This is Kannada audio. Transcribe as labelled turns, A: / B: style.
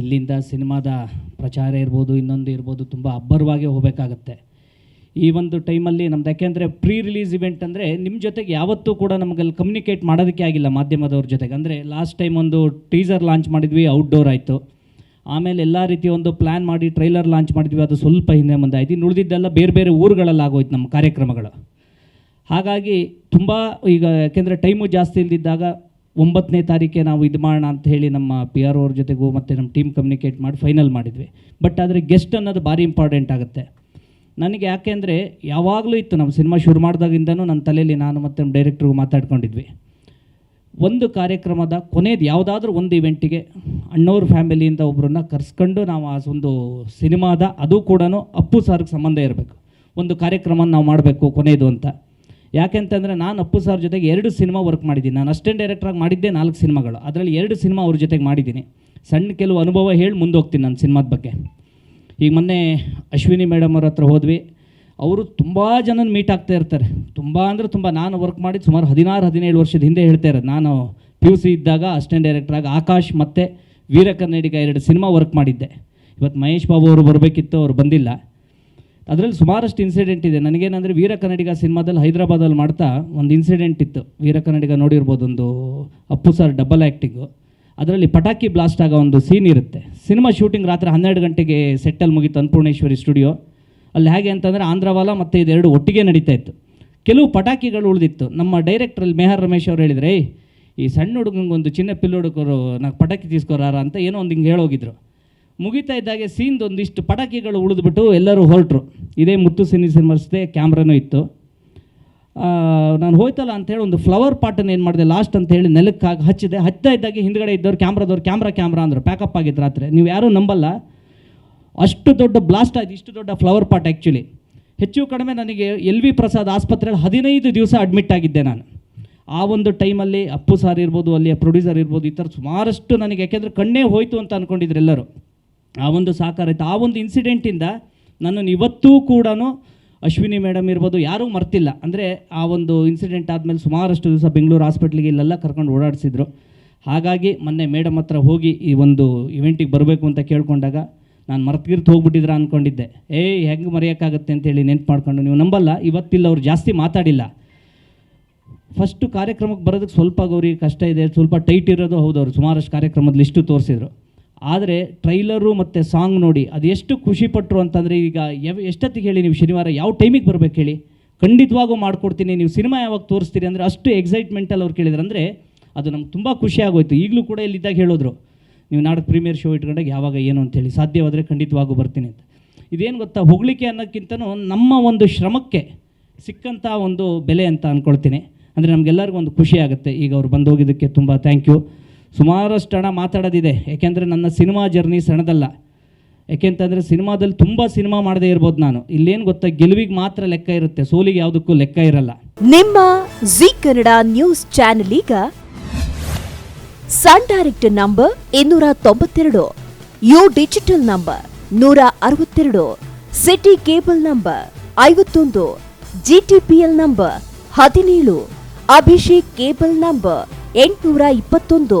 A: ಇಲ್ಲಿಂದ ಸಿನಿಮಾದ ಪ್ರಚಾರ ಇರ್ಬೋದು, ಇನ್ನೊಂದು ಇರ್ಬೋದು, ತುಂಬ ಅಬ್ಬರವಾಗಿ ಹೋಗಬೇಕಾಗತ್ತೆ. ಈ ಒಂದು ಟೈಮಲ್ಲಿ ನಮ್ದು ಯಾಕೆಂದರೆ ಪ್ರೀ ರಿಲೀಸ್ ಇವೆಂಟ್ ಅಂದರೆ ನಿಮ್ಮ ಜೊತೆಗೆ ಯಾವತ್ತೂ ಕೂಡ ನಮಗಲ್ಲಿ ಕಮ್ಯುನಿಕೇಟ್ ಮಾಡೋದಕ್ಕೆ ಆಗಿಲ್ಲ ಮಾಧ್ಯಮದವ್ರ ಜೊತೆಗೆ. ಅಂದರೆ ಲಾಸ್ಟ್ ಟೈಮ್ ಒಂದು ಟೀಸರ್ ಲಾಂಚ್ ಮಾಡಿದ್ವಿ ಔಟ್ಡೋರ್ ಆಯಿತು. ಆಮೇಲೆ ಎಲ್ಲ ರೀತಿಯ ಒಂದು ಪ್ಲ್ಯಾನ್ ಮಾಡಿ ಟ್ರೈಲರ್ ಲಾಂಚ್ ಮಾಡಿದ್ವಿ, ಅದು ಸ್ವಲ್ಪ ಹಿಂದೆ ಮುಂದೆ ಆಯ್ತು. ಇನ್ನು ಉಳಿದಿದ್ದೆಲ್ಲ ಬೇರೆ ಬೇರೆ ಊರುಗಳಲ್ಲಿ ಆಗೋಯ್ತು ನಮ್ಮ ಕಾರ್ಯಕ್ರಮಗಳು. ಹಾಗಾಗಿ ತುಂಬ ಈಗ ಯಾಕೆಂದರೆ ಟೈಮು ಜಾಸ್ತಿ ಇಲ್ದಿದ್ದಾಗ ಒಂಬತ್ತನೇ ತಾರೀಕೆ ನಾವು ಇದು ಮಾಡೋಣ ಅಂತ ಹೇಳಿ ನಮ್ಮ ಪಿ ಆರ್ ಅವ್ರ ಜೊತೆಗೂ ಮತ್ತು ನಮ್ಮ ಟೀಮ್ ಕಮ್ಯುನಿಕೇಟ್ ಮಾಡಿ ಫೈನಲ್ ಮಾಡಿದ್ವಿ. ಬಟ್ ಆದರೆ ಗೆಸ್ಟ್ ಅನ್ನೋದು ಭಾರಿ ಇಂಪಾರ್ಟೆಂಟ್ ಆಗುತ್ತೆ. ನನಗೆ ಯಾಕೆಂದರೆ ಯಾವಾಗಲೂ ಇತ್ತು ನಮ್ಮ ಸಿನಿಮಾ ಶುರು ಮಾಡಿದಾಗಿಂದನೂ ನನ್ನ ತಲೆಯಲ್ಲಿ ನಾನು ಮತ್ತು ನಮ್ಮ ಡೈರೆಕ್ಟ್ರಿಗೂ ಮಾತಾಡ್ಕೊಂಡಿದ್ವಿ. ಒಂದು ಕಾರ್ಯಕ್ರಮದ ಕೊನೆಯದು ಯಾವುದಾದ್ರೂ ಒಂದು ಇವೆಂಟಿಗೆ ಅಣ್ಣವ್ರ ಫ್ಯಾಮಿಲಿಯಿಂದ ಒಬ್ಬರನ್ನ ಕರೆಸ್ಕೊಂಡು ನಾವು ಆ ಒಂದು ಸಿನಿಮಾದ ಅದು ಕೂಡ ಅಪ್ಪು ಸರ್ಗೆ ಸಂಬಂಧ ಇರಬೇಕು. ಒಂದು ಕಾರ್ಯಕ್ರಮ ನಾವು ಮಾಡಬೇಕು ಕೊನೆಯದು ಅಂತ. ಯಾಕೆಂತಂದರೆ ನಾನು ಅಪ್ಪು ಸರ್ ಜೊತೆಗೆ ಎರಡು ಸಿನಿಮಾ ವರ್ಕ್ ಮಾಡಿದ್ದೀನಿ. ನಾನು ಅಷ್ಟೇ ಡೈರೆಕ್ಟ್ರಾಗಿ ಮಾಡಿದ್ದೆ ನಾಲ್ಕು ಸಿನಿಮಾಗಳು. ಅದರಲ್ಲಿ ಎರಡು ಸಿನಿಮಾ ಅವ್ರ ಜೊತೆಗೆ ಮಾಡಿದ್ದೀನಿ. ಸಣ್ಣ ಕೆಲವು ಅನುಭವ ಹೇಳಿ ಮುಂದೆ ಹೋಗ್ತೀನಿ ನನ್ನ ಸಿನಿಮಾದ ಬಗ್ಗೆ. ಈಗ ಮೊನ್ನೆ ಅಶ್ವಿನಿ ಮೇಡಮ್ ಅವ್ರ ಹತ್ರ ಹೋದ್ವಿ. ಅವರು ತುಂಬ ಜನನ ಮೀಟ್ ಆಗ್ತಾ ಇರ್ತಾರೆ. ತುಂಬ ಅಂದರೆ ತುಂಬ ನಾನು ವರ್ಕ್ ಮಾಡಿ ಸುಮಾರು ಹದಿನಾರು, ಹದಿನೇಳು ವರ್ಷದ ಹಿಂದೆ ಹೇಳ್ತಾ ಇರೋದು. ನಾನು ಪಿ ಯು ಸಿ ಇದ್ದಾಗ ಅಸಿಸ್ಟೆಂಟ್ ಡೈರೆಕ್ಟ್ರಾಗಿ ಆಕಾಶ್ ಮತ್ತು ವೀರ ಕನ್ನಡಿಗ ಎರಡು ಸಿನಿಮಾ ವರ್ಕ್ ಮಾಡಿದ್ದೆ. ಇವತ್ತು ಮಹೇಶ್ ಬಾಬು ಅವರು ಬರಬೇಕಿತ್ತು, ಅವರು ಬಂದಿಲ್ಲ. ಅದರಲ್ಲಿ ಸುಮಾರಷ್ಟು ಇನ್ಸಿಡೆಂಟ್ ಇದೆ. ನನಗೇನಂದರೆ ವೀರ ಕನ್ನಡಿಗ ಸಿನಿಮಾದಲ್ಲಿ ಹೈದರಾಬಾದಲ್ಲಿ ಮಾಡ್ತಾ ಒಂದು ಇನ್ಸಿಡೆಂಟ್ ಇತ್ತು. ವೀರ ಕನ್ನಡಿಗ ನೋಡಿರ್ಬೋದು ಒಂದು ಅಪ್ಪು ಸರ್ ಡಬಲ್ ಆ್ಯಕ್ಟಿಂಗು ಅದರಲ್ಲಿ ಪಟಾಕಿ ಬ್ಲಾಸ್ಟ್ ಆಗೋ ಒಂದು ಸೀನ್ ಇರುತ್ತೆ. ಸಿನಿಮಾ ಶೂಟಿಂಗ್ ರಾತ್ರಿ ಹನ್ನೆರಡು ಗಂಟೆಗೆ ಸೆಟ್ಟಲ್ಲಿ ಮುಗಿತು ಅನ್ನಪೂರ್ಣೇಶ್ವರಿ ಸ್ಟುಡಿಯೋ ಅಲ್ಲಿ ಹೇಗೆ ಅಂತಂದರೆ ಆಂಧ್ರವಾಲ ಮತ್ತು ಇದೆರಡು ಒಟ್ಟಿಗೆ ನಡೀತಾ ಇತ್ತು. ಕೆಲವು ಪಟಾಕಿಗಳು ಉಳಿದಿತ್ತು. ನಮ್ಮ ಡೈರೆಕ್ಟ್ರಲ್ಲಿ ಮೇಹರ್ ರಮೇಶ್ ಅವರು ಹೇಳಿದ್ರೆ "ಏಯ್, ಈ ಸಣ್ಣ ಹುಡುಗಂಗೆ ಒಂದು ಚಿನ್ನ ಪಿಲ್ಲು ಹುಡುಗರು ನಾಲ್ಕು ಪಟಾಕಿ ತೀಸ್ಕೊರಾರ ಅಂತ ಏನೋ ಒಂದು ಹಿಂಗೆ ಹೇಳೋಗಿದ್ರು. ಮುಗಿತಾ ಇದ್ದಾಗೆ ಸೀನ್ದು ಒಂದಿಷ್ಟು ಪಟಾಕಿಗಳು ಉಳಿದ್ಬಿಟ್ಟು ಎಲ್ಲರೂ ಹೊರಟ್ರು. ಇದೇ ಮುತ್ತು ಸಿನಿ ಸಿನಿಮಾಸ್ದೆ ಕ್ಯಾಮ್ರಾನೂ ಇತ್ತು. ನಾನು ಹೋಯ್ತಲ್ಲ ಅಂತೇಳಿ ಒಂದು ಫ್ಲವರ್ ಪಾಟನ್ನು ಏನು ಮಾಡಿದೆ, ಲಾಸ್ಟ್ ಅಂತ ಹೇಳಿ ನೆಲಕ್ಕೆ ಹಚ್ಚಿದೆ. ಹಚ್ಚಾ ಇದ್ದಾಗೆ ಹಿಂದ್ಗಡೆ ಇದ್ದವ್ರು ಕ್ಯಾಮ್ರಾದವ್ರು, ಕ್ಯಾಮ್ರಾ ಕ್ಯಾಮ್ರಾ ಅಂದರು. ಪ್ಯಾಕಪ್ ಆಗಿತ್ತು ರಾತ್ರಿ. ನೀವು ಯಾರೂ ನಂಬಲ್ಲ. ಅಷ್ಟು ದೊಡ್ಡ ಬ್ಲಾಸ್ಟ್ ಆಯಿತು, ಇಷ್ಟು ದೊಡ್ಡ ಫ್ಲವರ್ ಪಾಟ್ ಆ್ಯಕ್ಚುಲಿ ಹೆಚ್ಚು ಕಡಿಮೆ ನನಗೆ ಎಲ್ ವಿ ಪ್ರಸಾದ್ ಆಸ್ಪತ್ರೆಯಲ್ಲಿ ಹದಿನೈದು ದಿವಸ ಅಡ್ಮಿಟ್ ಆಗಿದ್ದೆ ನಾನು. ಆ ಒಂದು ಟೈಮಲ್ಲಿ ಅಪ್ಪು ಸಾರ್ ಇರ್ಬೋದು, ಅಲ್ಲಿಯ ಪ್ರೊಡ್ಯೂಸರ್ ಇರ್ಬೋದು, ಈ ಥರ ಸುಮಾರಷ್ಟು ನನಗೆ ಯಾಕೆಂದರೆ ಕಣ್ಣೇ ಹೋಯಿತು ಅಂತ ಅಂದ್ಕೊಂಡಿದ್ರು ಎಲ್ಲರೂ. ಆ ಒಂದು ಸಾಕಾರ ಆಯಿತು. ಆ ಒಂದು ಇನ್ಸಿಡೆಂಟಿಂದ ನನ್ನನ್ನು ಇವತ್ತೂ ಕೂಡ ಅಶ್ವಿನಿ ಮೇಡಮ್ ಇರ್ಬೋದು, ಯಾರೂ ಮರ್ತಿಲ್ಲ. ಅಂದರೆ ಆ ಒಂದು ಇನ್ಸಿಡೆಂಟ್ ಆದಮೇಲೆ ಸುಮಾರಷ್ಟು ದಿವಸ ಬೆಂಗಳೂರು ಹಾಸ್ಪಿಟ್ಲಿಗೆ ಇಲ್ಲೆಲ್ಲ ಕರ್ಕೊಂಡು ಓಡಾಡಿಸಿದ್ರು. ಹಾಗಾಗಿ ಮೊನ್ನೆ ಮೇಡಮ್ ಹತ್ರ ಹೋಗಿ ಈ ಒಂದು ಇವೆಂಟಿಗೆ ಬರಬೇಕು ಅಂತ ಕೇಳ್ಕೊಂಡಾಗ ನಾನು ಮರ್ತಿರ್ತು ಹೋಗ್ಬಿಟ್ಟಿದ್ರ ಅಂದ್ಕೊಂಡಿದ್ದೆ ಏಯ್, ಹೆಂಗೆ ಮರೆಯೋಕ್ಕಾಗತ್ತೆ ಅಂತೇಳಿ ನೆನ್ಪು ಮಾಡ್ಕೊಂಡು ನೀವು ನಂಬಲ್ಲ, ಇವತ್ತಿಲ್ಲ, ಅವ್ರು ಜಾಸ್ತಿ ಮಾತಾಡಿಲ್ಲ. ಫಸ್ಟು ಕಾರ್ಯಕ್ರಮಕ್ಕೆ ಬರೋದಕ್ಕೆ ಸ್ವಲ್ಪ ಗೌರಿ ಕಷ್ಟ ಇದೆ, ಸ್ವಲ್ಪ ಟೈಟ್ ಇರೋದು ಹೌದು ಅವರು. ಸುಮಾರಷ್ಟು ಕಾರ್ಯಕ್ರಮದ ಲಿಸ್ಟು ತೋರಿಸಿದ್ರು. ಆದರೆ ಟ್ರೈಲರು ಮತ್ತು ಸಾಂಗ್ ನೋಡಿ ಅದು ಎಷ್ಟು ಖುಷಿ ಪಟ್ಟರು ಅಂತಂದರೆ ಈಗ ಯಾವ ಎಷ್ಟೊತ್ತಿಗೆ ಹೇಳಿ ನೀವು ಶನಿವಾರ? ಯಾವ ಟೈಮಿಗೆ ಬರಬೇಕು ಹೇಳಿ? ಖಂಡಿತವಾಗೂ ಮಾಡಿಕೊಡ್ತೀನಿ. ನೀವು ಸಿನಿಮಾ ಯಾವಾಗ ತೋರಿಸ್ತೀರಿ ಅಂದರೆ ಅಷ್ಟು ಎಕ್ಸೈಟ್ಮೆಂಟಲ್ಲಿ ಅವ್ರು ಕೇಳಿದ್ರು ಅಂದರೆ ಅದು ನಮ್ಗೆ ತುಂಬ ಖುಷಿ ಆಗೋಯ್ತು. ಈಗಲೂ ಕೂಡ ಇಲ್ಲಿದ್ದಾಗ ಹೇಳಿದ್ರು, ನೀವು ನಾಡಕ್ಕೆ ಪ್ರೀಮಿಯರ್ ಶೋ ಇಟ್ಕೊಂಡಾಗ ಯಾವಾಗ ಏನು ಅಂತೇಳಿ. ಸಾಧ್ಯವಾದರೆ ಖಂಡಿತವಾಗೂ ಬರ್ತೀನಿ ಅಂತ. ಇದೇನು ಗೊತ್ತಾ? ಹೊಗಳಿಕೆ ಅನ್ನೋಕ್ಕಿಂತನೂ ನಮ್ಮ ಒಂದು ಶ್ರಮಕ್ಕೆ ಸಿಕ್ಕಂಥ ಒಂದು ಬೆಲೆ ಅಂತ ಅಂದ್ಕೊಳ್ತೀನಿ ಅಂದರೆ ನಮಗೆಲ್ಲರಿಗೂ ಒಂದು ಖುಷಿ ಆಗುತ್ತೆ. ಈಗ ಅವ್ರು ಬಂದು ಹೋಗಿದ್ದಕ್ಕೆ ತುಂಬ ಥ್ಯಾಂಕ್ ಯು ಸುಮಾರಷ್ಟು ಹಣ ಮಾತಾಡೋದಿದೆ. ಏಕೆಂದರೆ ನನ್ನ ಸಿನಿಮಾ ಜರ್ನಿ ಸಣ್ಣದಲ್ಲ. ಏಕೆಂತಂದರೆ ಸಿನಿಮಾದಲ್ಲಿ ತುಂಬ ಸಿನಿಮಾ ಮಾಡದೇ ಇರ್ಬೋದು ನಾನು. ಇಲ್ಲೇನು ಗೊತ್ತಾ, ಗೆಲುವಿಗೆ ಮಾತ್ರ ಲೆಕ್ಕ ಇರುತ್ತೆ. ಸೋಲಿಗೆ ಯಾವುದಕ್ಕೂ ಲೆಕ್ಕ ಇರಲ್ಲ.
B: ನಿಮ್ಮ ಜಿ ಕನ್ನಡ ನ್ಯೂಸ್ ಚಾನೆಲ್ ಈಗ ಸನ್ ಡೈರೆಕ್ಟ್ ನಂಬರ್ ಇನ್ನೂರ ತೊಂಬತ್ತೆರಡು, ಯು ಡಿಜಿಟಲ್ ನಂಬರ್ ನೂರ ಅರವತ್ತೆರಡು, ಸಿಟಿ ಕೇಬಲ್ ನಂಬರ್ ಐವತ್ತೊಂದು, ಜಿಟಿಪಿಎಲ್ ನಂಬರ್ ಹದಿನೇಳು, ಅಭಿಷೇಕ್ ಕೇಬಲ್ ನಂಬರ್ ಎಂಟುನೂರ ಇಪ್ಪತ್ತೊಂದು.